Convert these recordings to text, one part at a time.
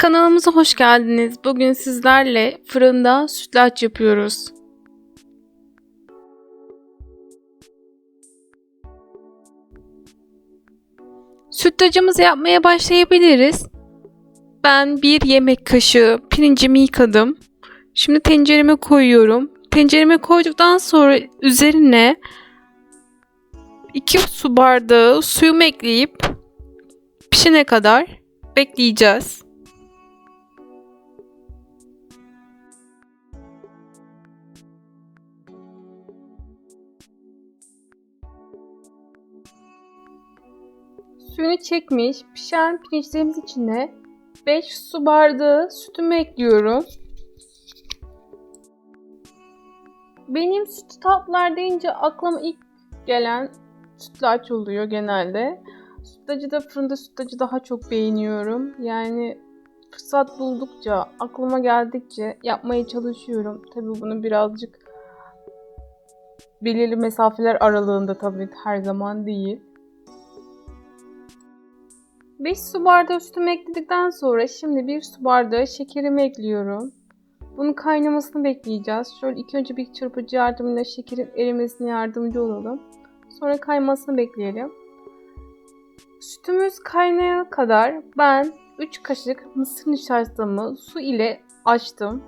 Kanalımıza hoş geldiniz. Bugün sizlerle fırında sütlaç yapıyoruz. Sütlacımızı yapmaya başlayabiliriz. Ben bir yemek kaşığı pirincimi yıkadım. Şimdi tencereme koyuyorum. Tencereme koyduktan sonra üzerine 2 su bardağı suyumu ekleyip pişene kadar bekleyeceğiz. Suyunu çekmiş pişen pirinçlerimiz içine 5 su bardağı sütümü ekliyorum. Benim süt tatlılar deyince aklıma ilk gelen sütlaç oluyor genelde. Sütlacı da fırında sütlacı daha çok beğeniyorum. Yani fırsat buldukça, aklıma geldikçe yapmaya çalışıyorum. Tabii bunu birazcık belirli mesafeler aralığında tabii her zaman değil. 5 su bardağı sütümü ekledikten sonra şimdi 1 su bardağı şekerimi ekliyorum. Bunun kaynamasını bekleyeceğiz. Şöyle ilk önce bir çırpıcı yardımıyla şekerin erimesine yardımcı olalım. Sonra kaymasını bekleyelim. Sütümüz kaynayana kadar ben 3 kaşık mısır nişastamı su ile açtım.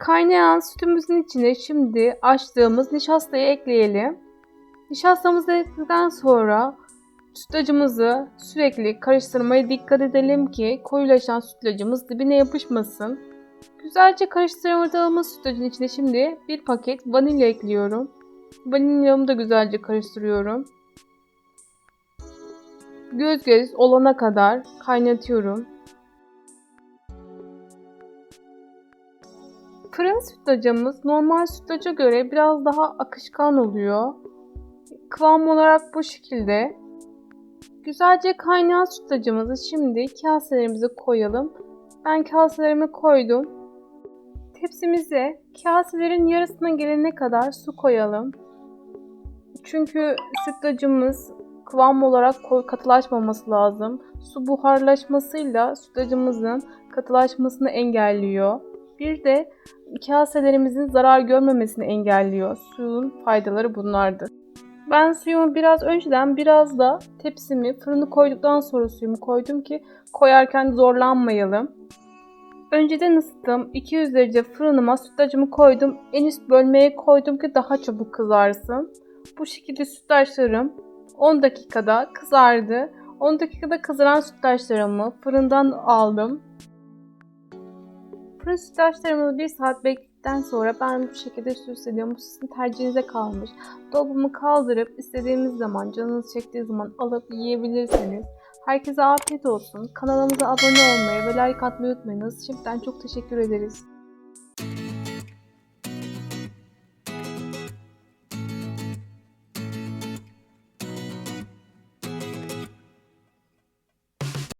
Kaynayan sütümüzün içine şimdi açtığımız nişastayı ekleyelim. Nişastamızı ekledikten sonra sütlacımızı sürekli karıştırmaya dikkat edelim ki koyulaşan sütlacımız dibine yapışmasın. Güzelce karıştırdığımız sütlacın içine şimdi bir paket vanilya ekliyorum. Vanilyamı da güzelce karıştırıyorum. Göz göz olana kadar kaynatıyorum. Fırın sütlacımız normal sütlaca göre biraz daha akışkan oluyor. Kıvam olarak bu şekilde. Güzelce kaynayan sütlacımızı şimdi kaselerimize koyalım. Ben kaselerimi koydum. Tepsimize kaselerin yarısına gelene kadar su koyalım. Çünkü sütlacımız kıvam olarak katılaşmaması lazım. Su buharlaşmasıyla sütlacımızın katılaşmasını engelliyor. Bir de kaselerimizin zarar görmemesini engelliyor. Suyun faydaları bunlardır. Ben suyumu biraz önceden biraz da tepsimi fırını koyduktan sonra suyumu koydum ki koyarken zorlanmayalım. Önceden ısıttım. 200 derece fırınıma sütlacımı koydum. En üst bölmeye koydum ki daha çabuk kızarsın. Bu şekilde sütlaçlarım 10 dakikada kızardı. 10 dakikada kızaran sütlaçlarımı fırından aldım. Sütlaçlarımı bir saat bekledikten sonra ben bu şekilde süslediyorum. Bu sizin tercihinize kalmış. Dolabımı kaldırıp istediğiniz zaman, canınız çektiği zaman alıp yiyebilirsiniz. Herkese afiyet olsun. Kanalımıza abone olmayı ve like atmayı unutmayınız. Şimdiden çok teşekkür ederiz.